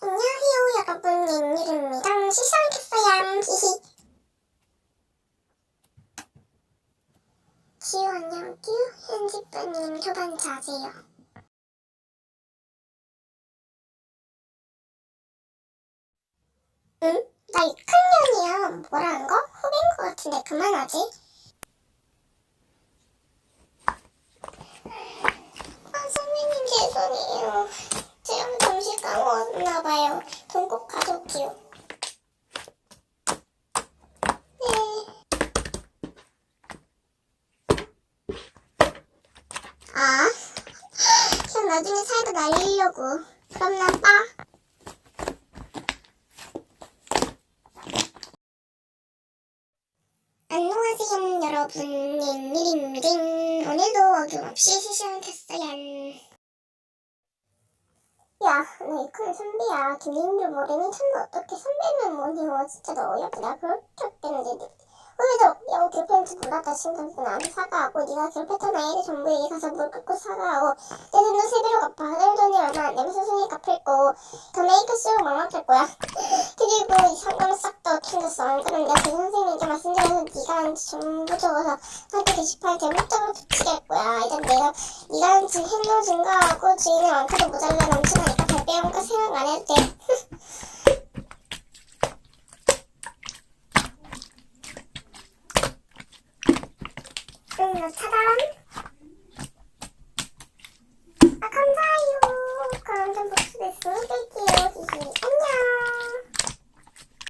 안녕하세요 여러분. 옌유입니다. 시상했어요 히히 지우 안녕 큐 현집분님 초반 자세요. 응? 나 6학년이야. 뭐라는 거? 후배인 거 같은데 그만하지 아 선배님 죄송해요 제가 잠시 돈꼭 가져올게요. 네. 아, 그냥 나중에 살도 날리려고. 그럼 나 빠. 안녕하세요 여러분 님미림미림 오늘도 어김없이 시작했 어요 야, 나 이큰 선배야. 김민규 모르니 참나 어떻게 선배는 뭐니? 진짜 너 어이없다. 나 그렇게 했는데. 후배도 야, 괴롭혔는지 몰랐다. 친구한테 나한테 사과하고 네가 괴롭혔던 아이들 전부 얘기 가서 물 끓고 사과하고 내 돈도 세 배로 갚아. 내 돈이 얼마 안 되면 수순이 갚을 거고 더 메이크 쓰고 막막할 거야. 그리고 이 상담 싹다 챙겼어. 안 그러면 내가 그 선생님께 말씀드려서 네가 전부 적어서 한테 게시판에 대문짝으로 붙이게 거야. 일단 내가 네가 지금 헬로 증가하고 주인의 왕카도 모자라 넘 응, 나 차단.